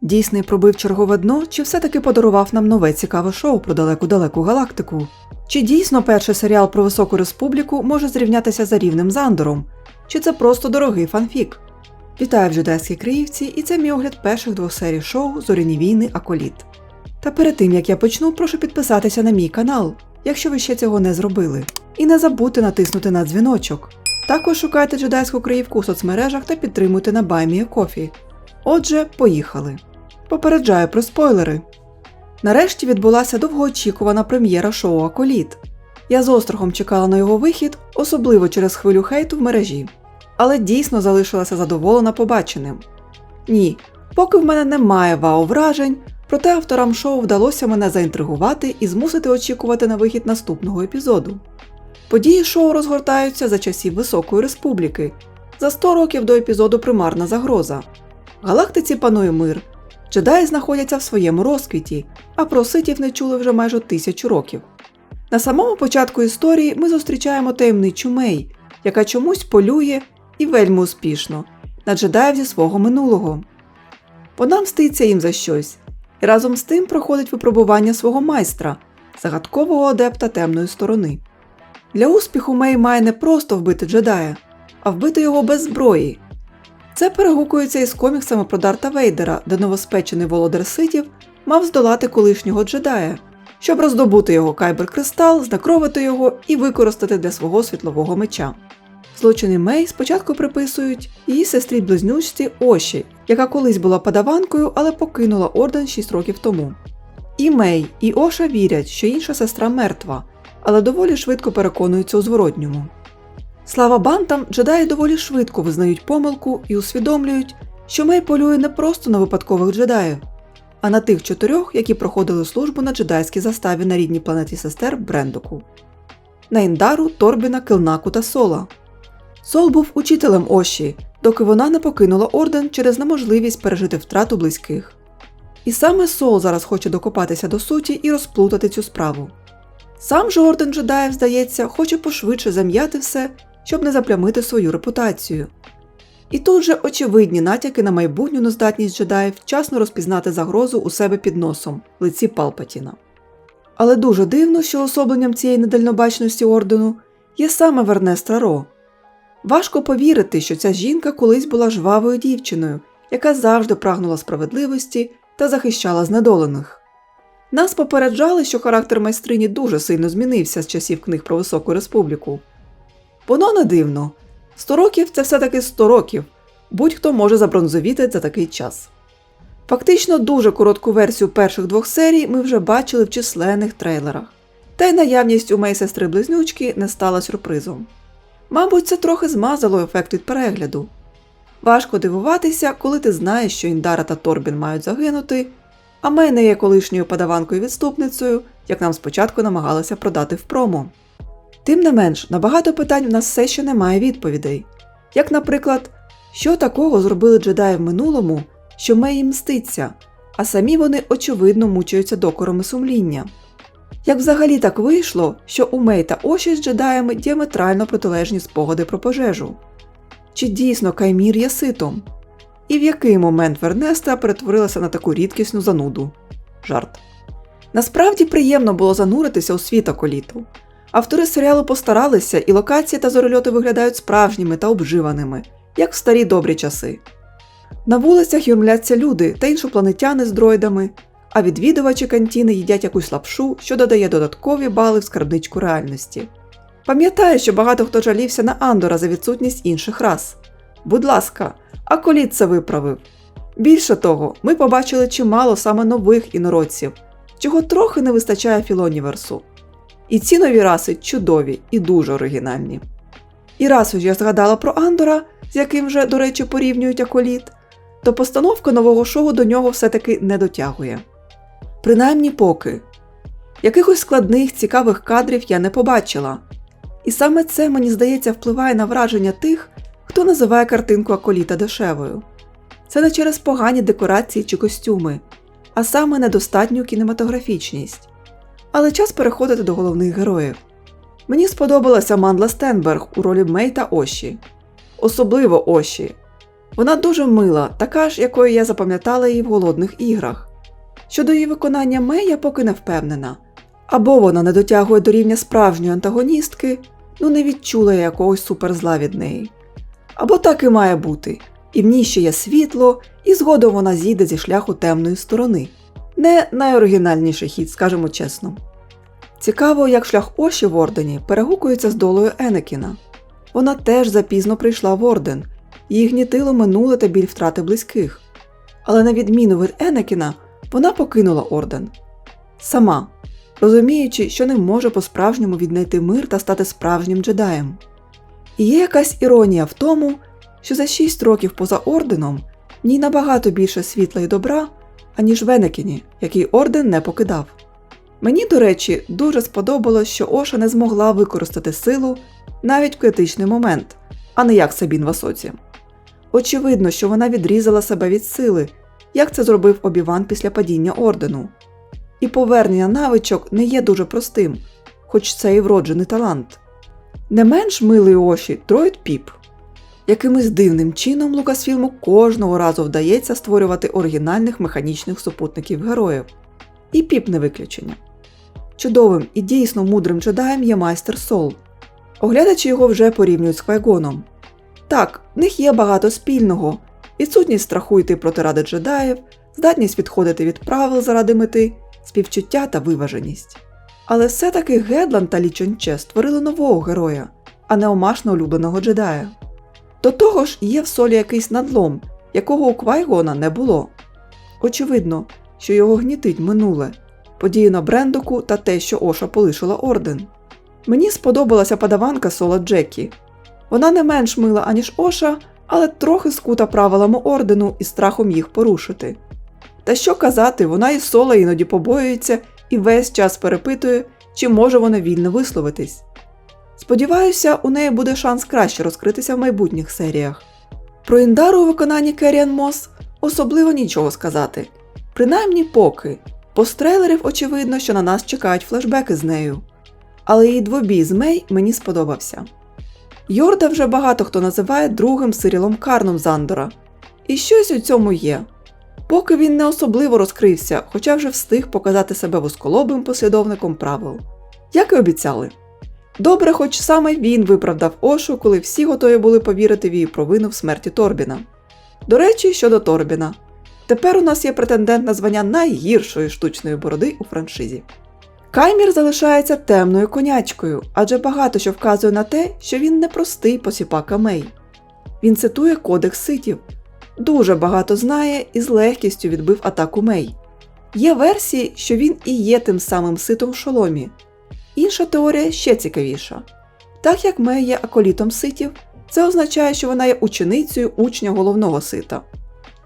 Дійсний пробив чергове дно, чи все-таки подарував нам нове цікаве шоу про далеку-далеку галактику? Чи дійсно перший серіал про високу республіку може зрівнятися за рівнем з Чи це просто дорогий фанфік? Вітаю в Джедайській Криївці, і це мій огляд перших двох серій шоу Зоряні війни Аколіт. Та перед тим як я почну, прошу підписатися на мій канал, якщо ви ще цього не зробили. І не забудьте натиснути на дзвіночок. Також шукайте джедайську криївку у соцмережах та підтримуйте на BuyMeACoffee. Отже, поїхали. Попереджаю про спойлери. Нарешті відбулася довгоочікувана прем'єра шоу Аколіт. Я з острахом чекала на його вихід, особливо через хвилю хейту в мережі. Але дійсно залишилася задоволена побаченим. Ні, поки в мене немає вау вражень, проте авторам шоу вдалося мене заінтригувати і змусити очікувати на вихід наступного епізоду. Події шоу розгортаються за часів Високої Республіки, за 100 років до епізоду Примарна загроза. В галактиці панує мир. Джедаї знаходяться в своєму розквіті, а про ситів не чули вже майже тисячу років. На самому початку історії ми зустрічаємо таємничу Мей, яка чомусь полює і вельми успішно на джедаїв зі свого минулого. Вона мститься їм за щось, і разом з тим проходить випробування свого майстра, загадкового адепта темної сторони. Для успіху Мей має не просто вбити джедая, а вбити його без зброї. Це перегукується із коміксами про Дарта Вейдера, де новоспечений володар ситів мав здолати колишнього джедая, щоб роздобути його кайбер-кристал, знакровити його і використати для свого світлового меча. Злочини Мей спочатку приписують її сестрі близнючці Оші, яка колись була падаванкою, але покинула орден 6 років тому. І Мей, і Оша вірять, що інша сестра мертва, але доволі швидко переконуються у зворотньому. Слава бантам, джедаї доволі швидко визнають помилку і усвідомлюють, що Мей полює не просто на випадкових джедаїв, а на тих чотирьох, які проходили службу на джедайській заставі на рідній планеті сестер Брендоку. На Індару, Торбіна, Килнаку та Сола. Сол був учителем Оші, доки вона не покинула орден через неможливість пережити втрату близьких. І саме Сол зараз хоче докопатися до суті і розплутати цю справу. Сам же орден джедаїв, здається, хоче пошвидше зам'яти все, щоб не заплямити свою репутацію. І тут же очевидні натяки на майбутню нездатність джедаїв вчасно розпізнати загрозу у себе під носом лиці Палпатіна. Але дуже дивно, що особленням цієї недальнобачності ордену є саме Вернестра Ро. Важко повірити, що ця жінка колись була жвавою дівчиною, яка завжди прагнула справедливості та захищала знедолених. Нас попереджали, що характер майстрині дуже сильно змінився з часів книг про Високу Республіку. Воно не дивно. 100 років це все-таки 100 років, будь-хто може забронзовіти за такий час. Фактично дуже коротку версію перших двох серій ми вже бачили в численних трейлерах, та й наявність у моєї сестри близнючки не стала сюрпризом. Мабуть, це трохи змазало ефект від перегляду. Важко дивуватися, коли ти знаєш, що Індара та Торбін мають загинути, а Мей не є колишньою падаванкою відступницею, як нам спочатку намагалися продати в промо. Тим не менш, на багато питань в нас все ще немає відповідей. Як, наприклад, що такого зробили джедаї в минулому, що Мей мститься, а самі вони очевидно мучаються докорами сумління. Як взагалі так вийшло, що у Мей та Оші з джедаями діаметрально протилежні спогади про пожежу? Чи дійсно Каймір є ситом? І в який момент Вернеста перетворилася на таку рідкісну зануду? Жарт. Насправді приємно було зануритися у світ Аколіту. Автори серіалу постаралися, і локації та зорольоти виглядають справжніми та обживаними, як в старі добрі часи. На вулицях юрмляться люди та іншопланетяни з дроїдами, а відвідувачі кантіни їдять якусь лапшу, що додає додаткові бали в скарбничку реальності. Пам'ятаю, що багато хто жалівся на Андора за відсутність інших рас. Будь ласка, а коліт це виправив. Більше того, ми побачили чимало саме нових інородців, чого трохи не вистачає Філоніверсу. І ці нові раси чудові і дуже оригінальні. І раз уж я згадала про Андора, з яким вже, до речі, порівнюють аколіт, то постановка нового шоу до нього все-таки не дотягує. Принаймні поки. Якихось складних, цікавих кадрів я не побачила. І саме це, мені здається, впливає на враження тих, хто називає картинку аколіта дешевою. Це не через погані декорації чи костюми, а саме недостатню кінематографічність. Але час переходити до головних героїв. Мені сподобалася Мандла Стенберг у ролі Мей та Оші. Особливо Оші. Вона дуже мила, така ж, якою я запам'ятала її в голодних іграх. Щодо її виконання Мей я поки не впевнена. Або вона не дотягує до рівня справжньої антагоністки, ну не відчула якогось суперзла від неї. Або так і має бути, і в ній ще є світло, і згодом вона зійде зі шляху темної сторони. Не найоригінальніший хід, скажімо чесно. Цікаво, як шлях Оші в Ордені перегукується з долею Енекіна. Вона теж запізно прийшла в Орден, її гнітило минуле та біль втрати близьких. Але на відміну від Енекіна, вона покинула Орден. Сама, розуміючи, що не може по-справжньому віднайти мир та стати справжнім джедаєм. І є якась іронія в тому, що за 6 років поза орденом в ній набагато більше світла і добра, аніж в Енекіні, який орден не покидав. Мені, до речі, дуже сподобалось, що Оша не змогла використати силу навіть в критичний момент, а не як Сабін в Асоці. Очевидно, що вона відрізала себе від сили, як це зробив Обіван після падіння ордену. І повернення навичок не є дуже простим, хоч це і вроджений талант. Не менш милий Оші Троїд Піп. Якимось дивним чином Лукасфілму кожного разу вдається створювати оригінальних механічних супутників героїв. І Піп не виключення. Чудовим і дійсно мудрим джедаєм є майстер Сол. Оглядачі його вже порівнюють з Квайгоном. Так, в них є багато спільного: відсутність страху йти проти ради джедаїв, здатність відходити від правил заради мети, співчуття та виваженість. Але все-таки Гедлан та Лі Чонче створили нового героя, а не омашно улюбленого джедая. До того ж, є в солі якийсь надлом, якого у Квайгона не було. Очевидно, що його гнітить минуле, події на Брендоку та те, що Оша полишила орден. Мені сподобалася падаванка Сола Джекі. Вона не менш мила, аніж Оша, але трохи скута правилами ордену і страхом їх порушити. Та що казати, вона і сола іноді побоюється і весь час перепитує, чи може вона вільно висловитись. Сподіваюся, у неї буде шанс краще розкритися в майбутніх серіях. Про Індару у виконанні Керіан Мос особливо нічого сказати, принаймні поки. По з трейлерів очевидно, що на нас чекають флешбеки з нею. Але її двобій з Мей мені сподобався. Йорда вже багато хто називає другим Сирілом Карном Зандора, і щось у цьому є. Поки він не особливо розкрився, хоча вже встиг показати себе вузколобим послідовником правил. Як і обіцяли. Добре, хоч саме він виправдав Ошу, коли всі готові були повірити в її провину в смерті Торбіна. До речі, щодо Торбіна. Тепер у нас є претендент на звання найгіршої штучної бороди у франшизі. Каймір залишається темною конячкою, адже багато що вказує на те, що він не простий посіпака Мей. Він цитує Кодекс ситів, дуже багато знає і з легкістю відбив атаку Мей. Є версії, що він і є тим самим ситом в шоломі. Інша теорія ще цікавіша. Так як Мей є аколітом ситів, це означає, що вона є ученицею учня головного сита.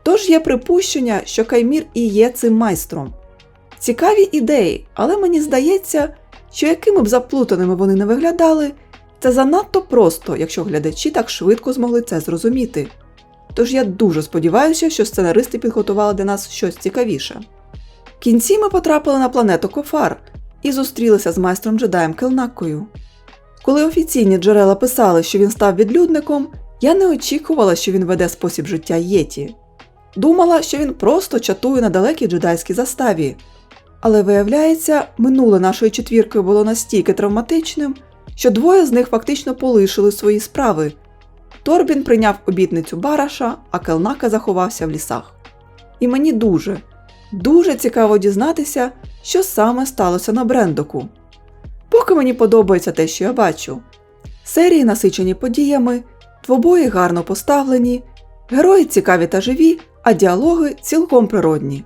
Тож є припущення, що Каймір і є цим майстром. Цікаві ідеї, але мені здається, що якими б заплутаними вони не виглядали, це занадто просто, якщо глядачі так швидко змогли це зрозуміти. Тож я дуже сподіваюся, що сценаристи підготували для нас щось цікавіше. В кінці ми потрапили на планету Кофар і зустрілися з майстром джедаєм Келнаккою. Коли офіційні джерела писали, що він став відлюдником, я не очікувала, що він веде спосіб життя Єті. Думала, що він просто чатує на далекій джедайській заставі. Але виявляється, минуле нашої четвірки було настільки травматичним, що двоє з них фактично полишили свої справи. Торбін прийняв обітницю Бараша, а Келнака заховався в лісах. І мені дуже, дуже цікаво дізнатися, що саме сталося на Брендоку. Поки мені подобається те, що я бачу. Серії насичені подіями, двобої гарно поставлені, герої цікаві та живі, а діалоги цілком природні.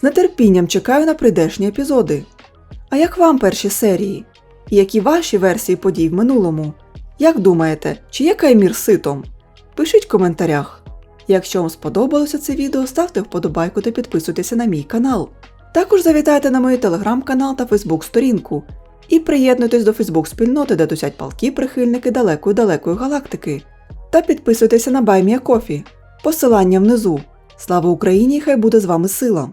З нетерпінням чекаю на прийдешні епізоди. А як вам перші серії? І які ваші версії подій в минулому? Як думаєте, чи є Каймір ситом? Пишіть в коментарях. Якщо вам сподобалося це відео, ставте вподобайку та підписуйтеся на мій канал. Також завітайте на мої телеграм-канал та фейсбук-сторінку і приєднуйтесь до фейсбук-спільноти, де тусять палки прихильники далекої далекої галактики. Та підписуйтеся на Баймія Кофі. Посилання внизу. Слава Україні! Хай буде з вами сила!